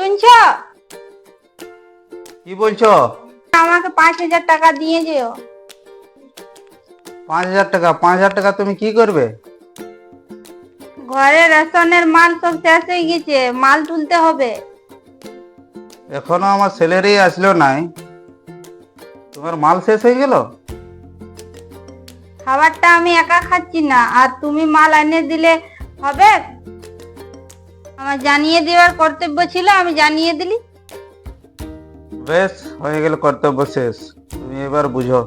শুনছো? কি বলছো? আমাকে পাঁচ হাজার টাকা দিয়ে যেও। পাঁচ হাজার টাকা? পাঁচ হাজার টাকা তুমি কি করবে? ঘরে রেশনের মাল সব শেষ হয়ে গেছে মাল তুলতে হবে। এখনও আমার স্যালারি আসলো নাই। তোমার মাল শেষ হয়ে গেল? খাবারটা আমি একা খাচ্ছি না আর তুমি মাল এনে দিলে হবে? আমার জানিয়ে দেওয়ার কর্তব্য ছিল আমি জানিয়ে দিলি। বেশ হয়ে গেল কর্তব্য শেষ। তুমি এবার বুঝো।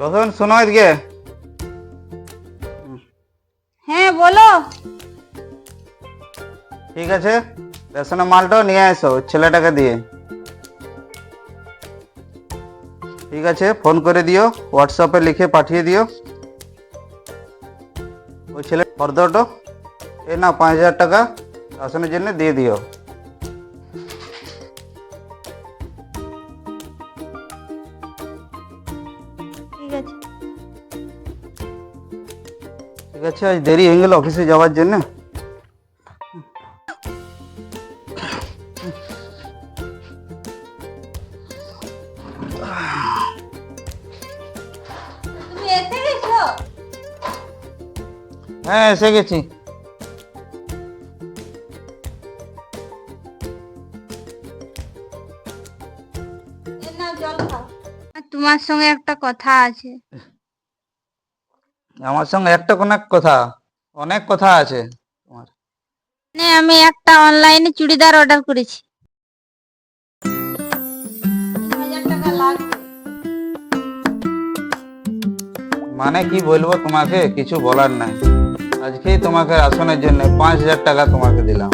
রতন শোনো এদিকে। হ্যাঁ বলো। ঠিক আছে রেশনের মালটাও নিয়ে এসো ছেলেটাকে দিয়ে। ঠিক আছে ফোন করে দিও হোয়াটসঅ্যাপে লিখে পাঠিয়ে দিও। ওই ছেলে ফর্দটো এ না পাঁচ হাজার টাকা রেশনের জন্য দিয়ে দিও ঠিক আছে ঠিক আছে আজ দেরি হয়ে গেল অফিসে যাওয়ার জন্য তুমি এসে গেছো হ্যাঁ এসে গেছি তোমার সঙ্গে একটা কথা আছে। আমার সঙ্গে একটা কোনো কথা? অনেক কথা আছে তোমার। মানে আমি একটা অনলাইনে চুড়িদার অর্ডার করেছি। মানে কি বলব তোমাকে? কিছু বলার নাই। আজকেই তোমাকে আসনের জন্য পাঁচ হাজার টাকা তোমাকে দিলাম।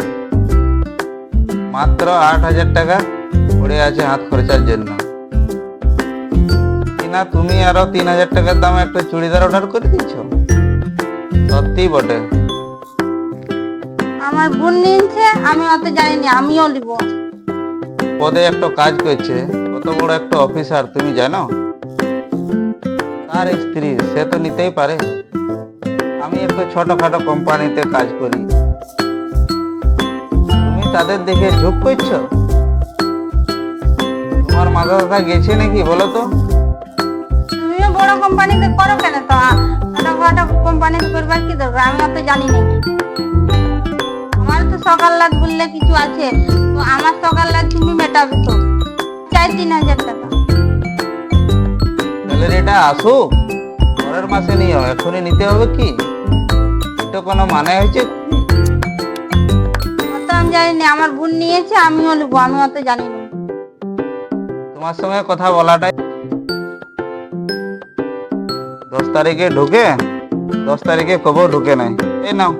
মাত্র আট হাজার টাকা পড়ে আছে হাত খরচার জন্য। কিনা তুমি আরও তিন হাজার টাকার দামে একটা চুড়িদার অর্ডার করে দিচ্ছ সত্যি বটে। আমার বোন নিয়েছে আমি অত জানিনি আমিও নিব। পদে একটা কাজ করছে কত বড় একটা অফিসার তুমি জানো? তার স্ত্রী সে তো নিতেই পারে। আমি একটা ছোটখাটো কোম্পানিতে কাজ করি। তুমি তাদের দেখে ঝুঁক করছ? তোমার মাথা ব্যথা গেছে নাকি বলো তো? বড় কোম্পানিতে করো কেন? তো ছোটখাটো কোম্পানিতে করবার কি দরকার? আমি অত জানি না। আমার তো সকাল লাগ বললে কিছু আছে। তো আমার সকাল লাগ তুমি মেটাবে তো। চাই তিন হাজার টাকা স্যালারিটা আসুক পরের মাসে নিও এখনই নিতে হবে কি? এটা কোনো মানে হয়েছে? অত আমি জানি না। আমার বোন নিয়েছে আমিও নেব। আমি অত জানি না। তোমার সঙ্গে কথা বলাটাই দশ তারিখে ঢুকে দশ তারিখে কবর ঢুকে নাই। এই নাও।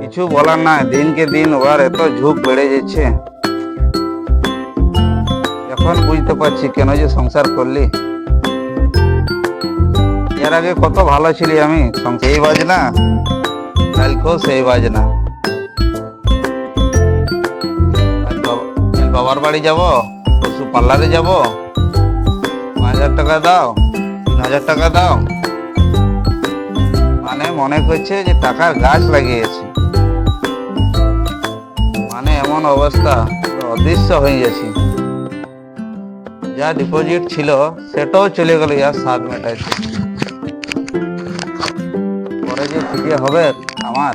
কিছু বলার নাই দিনকে দিন ওর এত ঝুঁক বেড়ে যাচ্ছে। এখন বুঝতে পারছি কেন যে সংসার করলি। এর আগে কত ভালো ছিলি আমি সং- সেই বাজনা কালকেও সেই বাজনা। বাবার বাড়ি যাব পশু পার্লারে যাব। পাঁচ হাজার টাকা দাও, তিন হাজার টাকা দাও। মানে মনে করছে যে টাকার গাছ লাগিয়েছি। মানে এমন অবস্থা অদৃশ্য হয়ে গেছি। যা ডিপোজিট ছিল, সেটাও চলে গেল ইয়ার স্বাদ মেটাইতে। পরে যে ফিরে হবে, আমার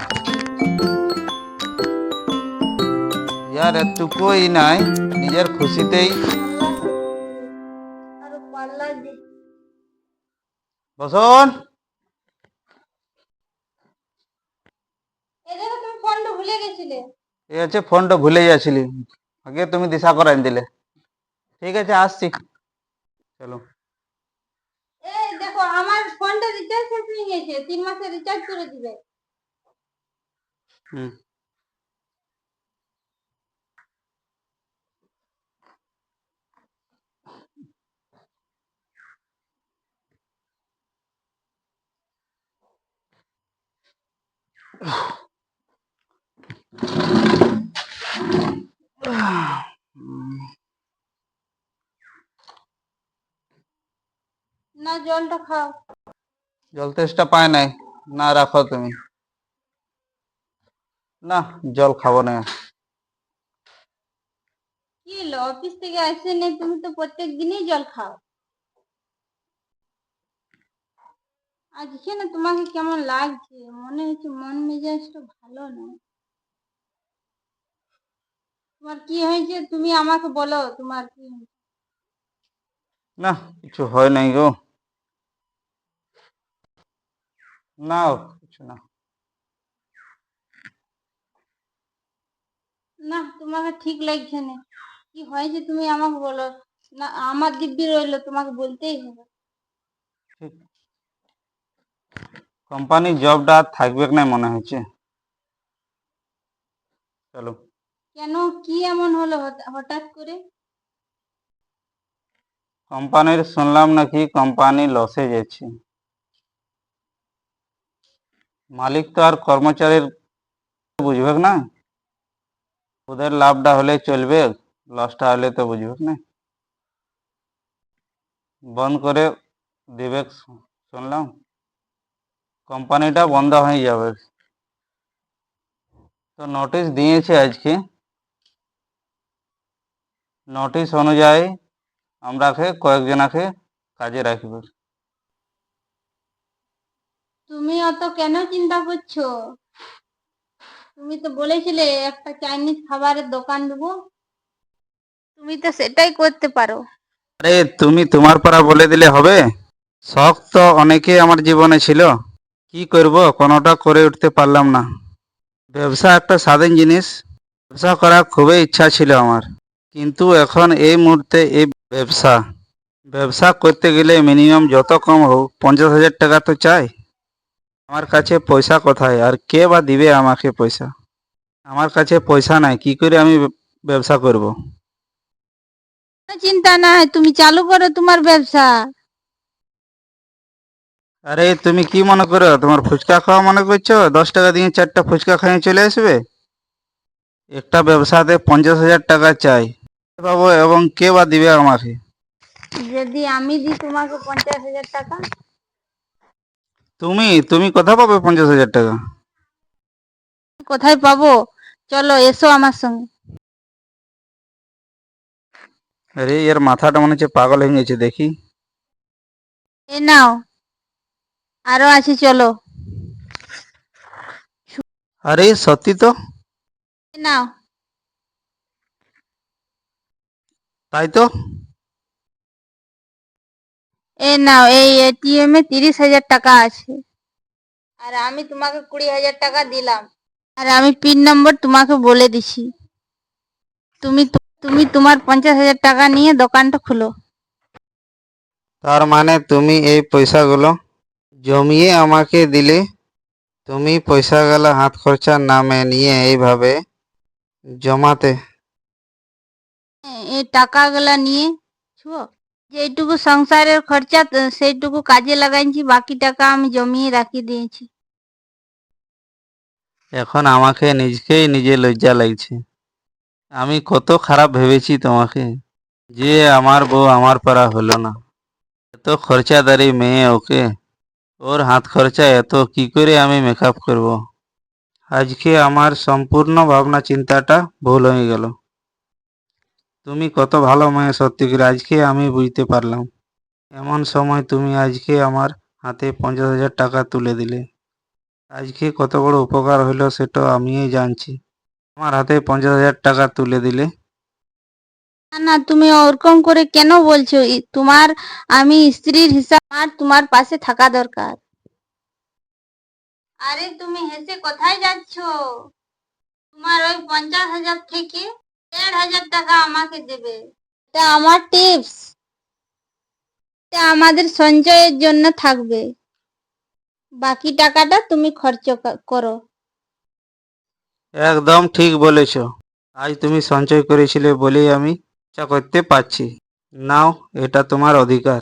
ইয়ার এতটুকুই নাই নিজের খুশিতেই। বসুন। এই আছে ফোনটা ভুলে যাচ্ছিলি। আগে তুমি দিশা করাই দিলে। ঠিক আছে আসছি। চলো। এই দেখো আমার ফোনটা রিচার্জ শেষ হয়ে গেছে তিন মাসের রিচার্জ করে দিবে হুম। জলটা খাও। জল তেষ্টা পায় নাই। না রাখো তুমি। না জল খাব না। কি হলো? অফিস থেকে আসে তুমি তো প্রত্যেক দিনই জল খাও। আজকে না তোমাকে কেমন লাগছে? মনে হচ্ছে মন মেজাজটা ভালো না। তোমার কি হয়েছে? তুমি আমাকে বলো তোমার কি না কিছু হয় নাই গো। না কিছু না। না তোমাকে ঠিক লাগছে না। কি হয়েছে তুমি আমাকে বলো। না আমার দিব্যি রইল তোমাকে বলতেই হবে। ঠিক। কোম্পানির জবটা আর থাকবে না মনে হচ্ছে চলো। কেন? কি এমন হলো হঠাৎ- হঠাৎ করে? কোম্পানির শুনলাম নাকি কোম্পানি লসে যাচ্ছে মালিক তো আর কর্মচারীর বুঝবে না। ওদের লাভটা হলে চলবে লসটা হলে তো বুঝবে না। বন্ধ করে দেবে, শুনলাম। কোম্পানিটা বন্ধ হয়ে যাবে। তো নোটিশ দিয়েছে আজকে। নোটিশ অনুযায়ী আমরাকে কয়েকজনাকে কাজে রাখবে। তুমি অত কেন চিন্তা করছ? তুমি তো বলেছিলে একটা চাইনিজ খাবারের দোকান দেবো। তুমি তো সেটাই করতে পারো। আরে তুমি তোমার পাড়া বলে দিলে হবে? শখ তো অনেকেই আমার জীবনে ছিল। কি করব? কোনোটা করে উঠতে পারলাম না। ব্যবসা একটা স্বাধীন জিনিস। ব্যবসা করার খুবই ইচ্ছা ছিল আমার। কিন্তু এখন এই মুহূর্তে এই ব্যবসা। ব্যবসা করতে গেলে মিনিমাম যত কম হোক, পঞ্চাশ হাজার টাকা তো চাই। আমার কাছে পয়সা কোথায়? আর কে বা দিবে আমাকে পয়সা? আমার কাছে পয়সা নাই কি করে আমি ব্যবসা করব। চিন্তা নাই তুমি চালু করো তোমার ব্যবসা। আরে তুমি কি মনে করো? তোমার ফুচকা খাওয়া মনে করছ? দশ টাকা দিয়ে চারটা ফুচকা খাইয়ে চলে আসবে? একটা ব্যবসাতে পঞ্চাশ হাজার টাকা চাই। পাবো এবং কে বা দিবে আমাকে? যদি আমি দিই তোমাকে পঞ্চাশ হাজার টাকা? তুমি তুমি কোথা পাবে পঞ্চাশ হাজার টাকা? কোথায় পাবো? চলো এসো আমার সঙ্গে। আরে এর মাথাটা মনে হচ্ছে পাগল হয়ে গেছে দেখি। এ নাও। আরও আছে চলো। আরে সত্যি তো? এ নাও। তাই তো? এই নাও এই এটিএম এ তিরিশ হাজার টাকা আছে। আর আমি তোমাকে কুড়ি হাজার টাকা দিলাম। আর আমি পিন নম্বর তোমাকে বলে দিছি। তুমি তুমি তোমার পঞ্চাশ হাজার টাকা নিয়ে দোকানটা খুলো। তার মানে তুমি এই পয়সাগুলো জমিয়ে আমাকে দিলে তুমি পয়সাগুলো হাত খরচার নামে নিয়ে এইভাবে জমাতে। হ্যাঁ, এই টাকাগুলা নিয়ে ছুও যেটুকু সংসারের খরচা সেইটুকু কাজে লাগাইছি, বাকি টাকা আমি জমিয়ে রাখি দিয়েছি। এখন আমাকে নিজকেই নিজে লজ্জা লাগছে। আমি কত খারাপ ভেবেছি তোমাকে, যে আমার বউ আমার পারা হলো না। এত খরচাদারি মেয়ে ওকে, ওর হাত খরচা এত, কি করে আমি মেকআপ করব। আজকে আমার সম্পূর্ণ ভাবনা চিন্তাটা ভুল হয়ে গেল। তুমি কত ভালো মেয়ে, সত্যি করে আজকে আমি বুঝতে পারলাম। এমন সময় তুমি আজকে আমার হাতে পঞ্চাশ হাজার টাকা তুলে দিলে। আজকে কত বড় উপকার হলো সেটা আমিই জানছি। আমার হাতে পঞ্চাশ হাজার টাকা তুলে দিলে। না না, তুমি ওরকম করে কেন বলছো? তোমার, আমি স্ত্রীর হিসাব আর তোমার পাশে থাকা দরকার। আরে, তুমি হেসে কোথায় যাচ্ছ? তোমার ওই পঞ্চাশ হাজার থেকে দেড় হাজার টাকা আমাকে দেবে। এটা আমার টিপস এটা আমাদের সঞ্চয়ের জন্য থাকবে। বাকি টাকাটা তুমি খরচ করো। একদম ঠিক বলেছ। আজ তুমি সঞ্চয় করেছিলে বলেই আমি ইচ্ছা করতে পারছি। নাও এটা তোমার অধিকার।